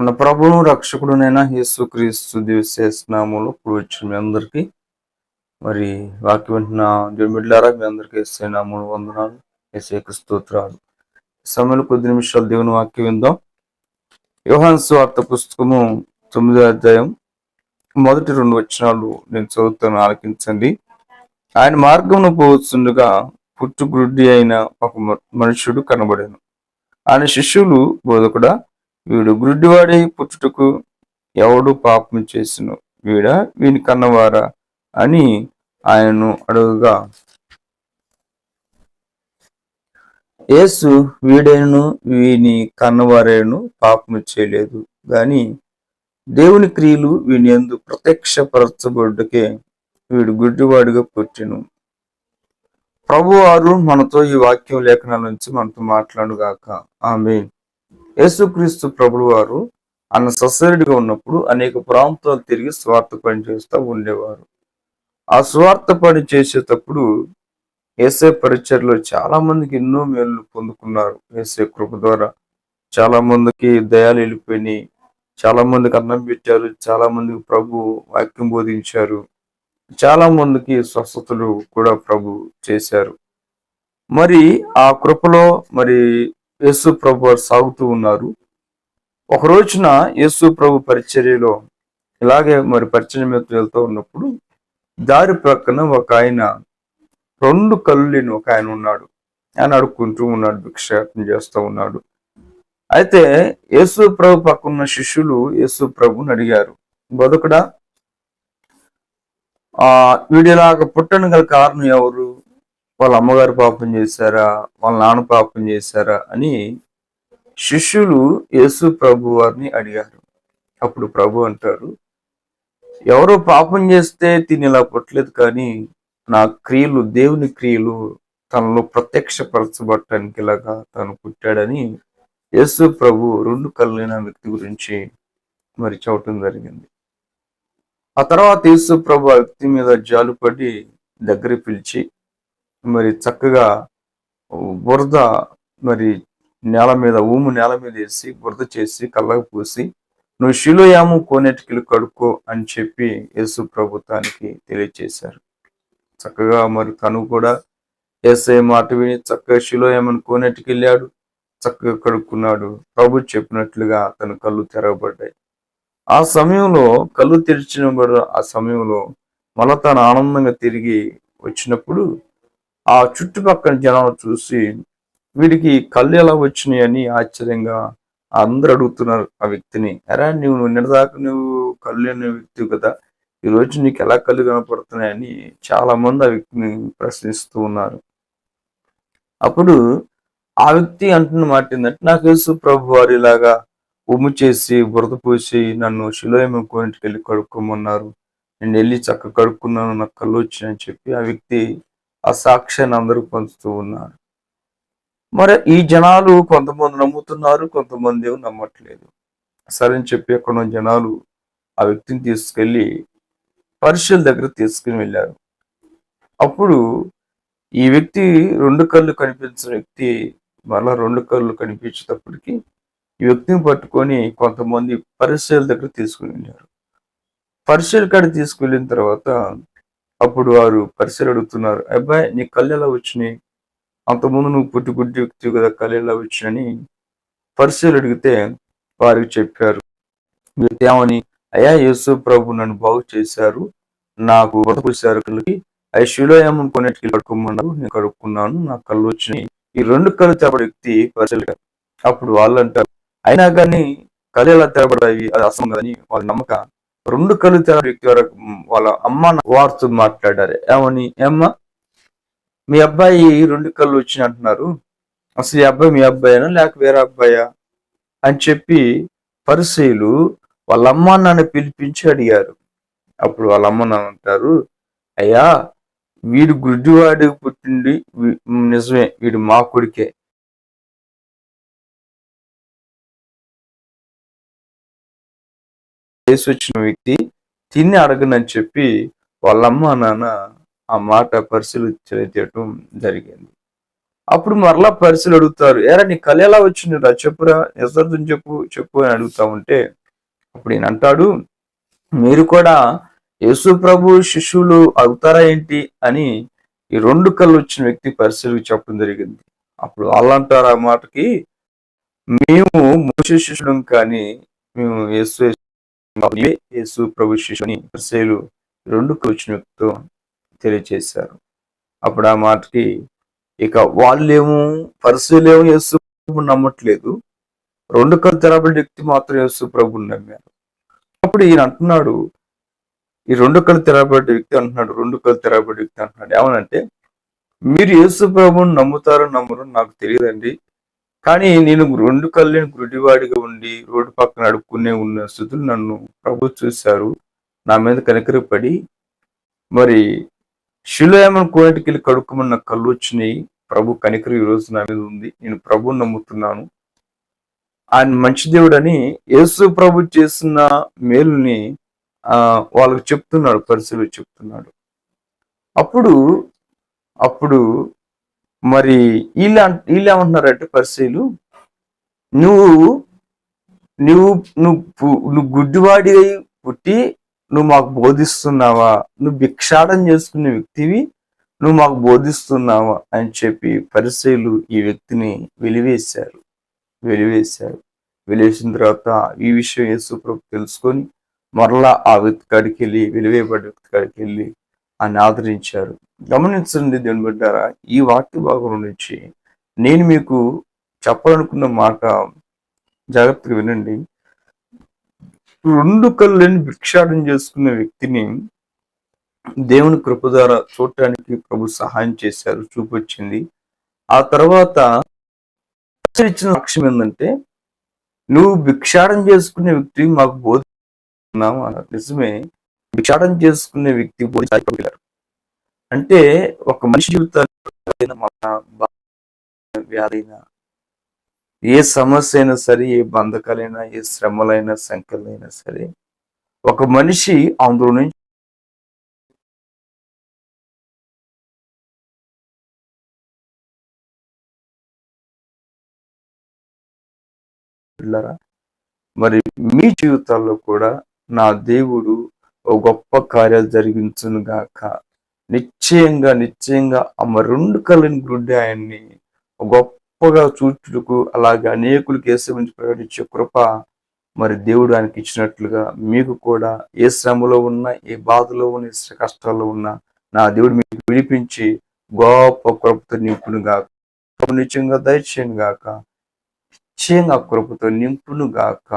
మన ప్రభువు రక్షకుడునైనా యేసు క్రీస్తు దివసేనాములు ఇప్పుడు వచ్చిన మీ అందరికీ మరి వాక్యం వింటున్న జమిడ్లారా మీ అందరికీ ఎస్ఐ నామూలు వందనాలు. ఎస్ఐకి స్తోత్రాలు. సమయంలో కొద్ది నిమిషాలు దేవుని వాక్యం విందాం. యోహాన్ వార్త పుస్తకము తొమ్మిదో అధ్యాయం మొదటి రెండు వచనాలు నేను చదువుతాను ఆలకించండి. ఆయన మార్గమును పోతుండగా పుట్టుగ్రుడ్డి అయిన ఒక మ- కనబడాను. ఆయన శిష్యులు బోధకుడా వీడు గుడ్డివాడై పుట్టుటకు ఎవడు పాపం చేసిన వీడా వీని కన్నవారా అని ఆయనను అడుగుగా. యేసు వీడేను వీని కన్నవారేను పాపము చేయలేదు. గాని దేవుని క్రియలు వీని ఎందు ప్రత్యక్షపరచబడ్డకే వీడు గుడ్డివాడిగా పుట్టెను. ప్రభు వారు మనతో ఈ వాక్యం లేఖనాల నుంచి మనతో మాట్లాడుగాక. ఆమె యేసుక్రీస్తు ప్రభువారు అన్న ససరుడిగా ఉన్నప్పుడు అనేక ప్రాంతాలు తిరిగి స్వార్థ పని చేస్తూ ఉండేవారు. ఆ స్వార్థ పని చేసేటప్పుడు ఏసే పరిచయలో చాలా మందికి ఎన్నో మేలు పొందుకున్నారు. ఏసే కృప ద్వారా చాలా మందికి దయాలు వెళ్ళిపోయినాయి. చాలా మందికి అన్నం పెట్టారు. చాలా మందికి ప్రభు వాక్యం బోధించారు. చాలా మందికి స్వస్థతలు కూడా ప్రభు చేశారు. మరి ఆ కృపలో మరి యేసు ప్రభు వారు సాగుతూ ఉన్నారు. ఒక రోజున యేసు ప్రభు పరిచర్యలో ఇలాగే మరి పరిచయం మీద వెళ్తూ ఉన్నప్పుడు దారి ప్రక్కన ఒక ఆయన రెండు కళ్ళు లేని ఒక ఆయన ఉన్నాడు. ఆయన అడుక్కుంటూ ఉన్నాడు భిక్షాటం చేస్తూ ఉన్నాడు. అయితే యేసు ప్రభు పక్కన శిష్యులు యేసు ప్రభుని అడిగారు బతుకుడా ఆ వీడిలాగా పుట్టను గల కారణం ఎవరు? వాళ్ళ అమ్మగారు పాపం చేశారా? వాళ్ళ నాన్న పాపం చేశారా? అని శిష్యులు యేసు ప్రభు వారిని అడిగారు. అప్పుడు ప్రభు అంటారు ఎవరో పాపం చేస్తే తిని ఇలా పుట్టలేదు కానీ నా క్రియలు దేవుని క్రియలు తనలో ప్రత్యక్షపరచబడటానికి ఇలాగా తను పుట్టాడని యేసు ప్రభు రెండు కళ్ళైన వ్యక్తి గురించి మరి చవటం జరిగింది. ఆ తర్వాత యేసు ప్రభు ఆ వ్యక్తి మీద జాలుపడి దగ్గర పిలిచి మరి చక్కగా బురద మరి నేల మీద ఊము నేల మీద వేసి బురద చేసి కళ్ళకు పూసి నువ్వు శిలోయాము కోనేటికిలు కడుక్కో అని చెప్పి యేసు ప్రభుత్వానికి తెలియచేశారు. చక్కగా మరి తను కూడా ఏసఐ మాట విని చక్కగా శిలోయామని కోనేటికి వెళ్ళాడు చక్కగా కడుక్కున్నాడు. ప్రభు చెప్పినట్లుగా తన కళ్ళు తెరవబడ్డాయి. ఆ సమయంలో కళ్ళు తెరిచిన ఆ సమయంలో మళ్ళా తను ఆనందంగా తిరిగి వచ్చినప్పుడు ఆ చుట్టుపక్కల జనాలు చూసి వీడికి కళ్ళు ఎలా వచ్చినాయి అని ఆశ్చర్యంగా అందరు అడుగుతున్నారు ఆ వ్యక్తిని. అరే నువ్వు నిన్నదాకా నువ్వు కళ్ళు అనే వ్యక్తి కదా. ఈ రోజు నీకు ఎలా కళ్ళు కనపడుతున్నాయని చాలా మంది ఆ వ్యక్తిని ప్రశ్నిస్తూ ఉన్నారు. అప్పుడు ఆ వ్యక్తి అంటున్న మాట ఏంటంటే నాకు తెలుసు ప్రభు వారు ఇలాగా ఉమ్ము చేసి బురద పూసి నన్ను శిలోయమ వెళ్ళి కడుక్కోమన్నారు. నేను వెళ్ళి చక్క కడుక్కున్నాను నాకు కళ్ళు వచ్చినాయని చెప్పి ఆ వ్యక్తి ఆ సాక్ష్యాన్ని అందరూ పంచుతూ ఉన్నారు. మరి ఈ జనాలు కొంతమంది నమ్ముతున్నారు కొంతమంది ఏమో నమ్మట్లేదు. సరే అని చెప్పి అక్కడ జనాలు ఆ వ్యక్తిని తీసుకెళ్ళి పరిశీల దగ్గర తీసుకుని వెళ్ళారు. అప్పుడు ఈ వ్యక్తి రెండు కళ్ళు కనిపించిన వ్యక్తి మరలా రెండు కళ్ళు కనిపించేటప్పటికి ఈ వ్యక్తిని పట్టుకొని కొంతమంది పరిశీల దగ్గర తీసుకుని వెళ్ళారు. పరిశీల కాడ తీసుకువెళ్ళిన తర్వాత అప్పుడు వారు పరిశీలి అడుగుతున్నారు అబ్బాయి నీ కళ్ళు ఎలా వచ్చినాయి? అంతకుముందు నువ్వు పుట్టి గుడ్డి వ్యక్తి కదా కళ్ళు ఎలా వచ్చినని పరిశీలి అడిగితే వారికి చెప్పారు ఏమని? అయ్యా యేసు ప్రభు నన్ను బాగు చేశారు. నాకు పూసారు కళ్ళకి అవి శిలో ఏమని కొన్నిటికి కడుక్కోమన్నారు నేను కడుక్కున్నాను నాకు కళ్ళు వచ్చినాయి. ఈ రెండు కళ్ళు తెరబడి వ్యక్తి పరిశీలి అప్పుడు వాళ్ళు అంటారు అయినా కానీ కళ్ళు ఎలా తెరబడాయి అది అసలు కదని వాళ్ళ నమ్మక రెండు కళ్ళు తెర వ్యక్తి వరకు వాళ్ళ అమ్మ వారితో మాట్లాడారు. ఏమని? ఏమ్మా? మీ అబ్బాయి రెండు కళ్ళు వచ్చిన అంటున్నారు. అసలు ఈ అబ్బాయి మీ అబ్బాయినా? లేక వేరే అబ్బాయా? అని చెప్పి పరిశీలు వాళ్ళ అమ్మ నాన్న పిలిపించి అడిగారు. అప్పుడు వాళ్ళ అమ్మ నాన్న అంటారు అయ్యా వీడు గుడ్డివాడికి పుట్టిండి. నిజమే వీడు మా కొడుకే. చేసి వచ్చిన వ్యక్తి తిని అడగనని చెప్పి వాళ్ళమ్మ నాన్న ఆ మాట పరిశీలించడం జరిగింది. అప్పుడు మరలా పరిశీలి అడుగుతారు ఎరా నీ కళ ఎలా వచ్చింది రా చెప్పురా యథార్థం చెప్పు చెప్పు అని అడుగుతా ఉంటే అప్పుడు ఈయన అంటాడు మీరు కూడా యేసు ప్రభు శిష్యులు అవుతారా ఏంటి? అని ఈ రెండు కళ్ళు వచ్చిన వ్యక్తి పరిశీలికి చెప్పడం జరిగింది. అప్పుడు వాళ్ళు అంటారు ఆ మాటకి మేము మోసే శిష్యులం కానీ మేము యేసు బాబుయే యేసు ప్రభు శిష్యుని పరిశీలు రెండు కళ్ళు తెలియచేశారు. అప్పుడు ఆ మాటకి ఇక వాళ్ళేమో పరిశీలేమో యేసు ప్రభు నమ్మట్లేదు. రెండు కళ్ళు తెరబడి వ్యక్తి మాత్రం యేసు ప్రభుని నమ్మారు. అప్పుడు ఈయన అంటున్నాడు ఈ రెండు కళ్ళు తెరబడ్డ వ్యక్తి అంటున్నాడు రెండు కళ్ళు తెరబడ్డ వ్యక్తి అంటున్నాడు. ఏమనంటే మీరు యేసు ప్రభుని నమ్ముతారో నమ్మరు నాకు తెలియదండి. కానీ నేను రెండు కళ్ళని గుడివాడిగా ఉండి రోడ్డు పక్కన అడుక్కునే ఉన్న స్థుతులు నన్ను ప్రభు చూశారు. నా మీద కనికరపడి మరి శిలోయమని కోనటికి వెళ్ళి కళ్ళు వచ్చినాయి. ప్రభు కనికరు ఈ రోజు నా మీద ఉంది. నేను ప్రభు నమ్ముతున్నాను. ఆయన మంచి దేవుడని యేసు ప్రభు చేసిన మేలుని ఆ వాళ్ళకి చెప్తున్నాడు పరిశీలి చెప్తున్నాడు. అప్పుడు అప్పుడు మరి వీళ్ళు వీళ్ళు ఏమంటున్నారంటే పరిశీలు నువ్వు నువ్వు నువ్వు నువ్వు గుడ్డివాడి పుట్టి నువ్వు మాకు బోధిస్తున్నావా? నువ్వు భిక్షాటం చేసుకునే వ్యక్తివి నువ్వు మాకు బోధిస్తున్నావా? అని చెప్పి పరిశీలు ఈ వ్యక్తిని వెలివేశారు. వెలివేశారు. వెలివేసిన తర్వాత ఈ విషయం యేసుప్రభు తెలుసుకొని మరలా ఆ వ్యక్తి కాడికి వెళ్ళి వెలివేయబడ్డ వ్యక్తి కాడికి వెళ్ళి ఆయన ఆదరించారు. గమనించండి దేని బిడ్డారా ఈ వాక్య భాగం నుంచి నేను మీకు చెప్పాలనుకున్న మాట జాగ్రత్తగా వినండి. రెండు కళ్ళని భిక్షాటం చేసుకున్న వ్యక్తిని దేవుని కృప ద్వారా చూడటానికి ప్రభు సహాయం చేశారు చూపొచ్చింది. ఆ తర్వాత ఇచ్చిన లక్ష్యం ఏంటంటే నువ్వు భిక్షాటం చేసుకునే వ్యక్తి మాకు బోధ అన్నారు. నిజమే భిక్షాటం చేసుకునే వ్యక్తి బోధించారు అంటే ఒక మనిషి జీవితాలు వ్యాధైనా ఏ సమస్య అయినా సరే ఏ బంధకాలైనా ఏ శ్రమలైనా సంఖ్యలైనా సరే ఒక మనిషి అందులో నుంచి మరి మీ జీవితాల్లో కూడా నా దేవుడు ఒక గొప్ప కార్యాలు జరిగించును గాక. నిశ్చయంగా నిశ్చయంగా ఆమె రెండు కళ్ళని గుడ్డి ఆయన్ని గొప్పగా చూచుటకు అలాగే అనేకులకు కేసు ప్రకటించే కృప మరి దేవుడు ఆయనకి ఇచ్చినట్లుగా మీకు కూడా ఏ శ్రమలో ఉన్నా ఏ బాధలో ఉన్న ఏ కష్టాల్లో ఉన్నా నా దేవుడు మీకు విడిపించి గొప్ప కృపతో నింపును గాక నిత్యంగా దయచేయను గాక నిశ్చయంగా కృపతో నింపును గాక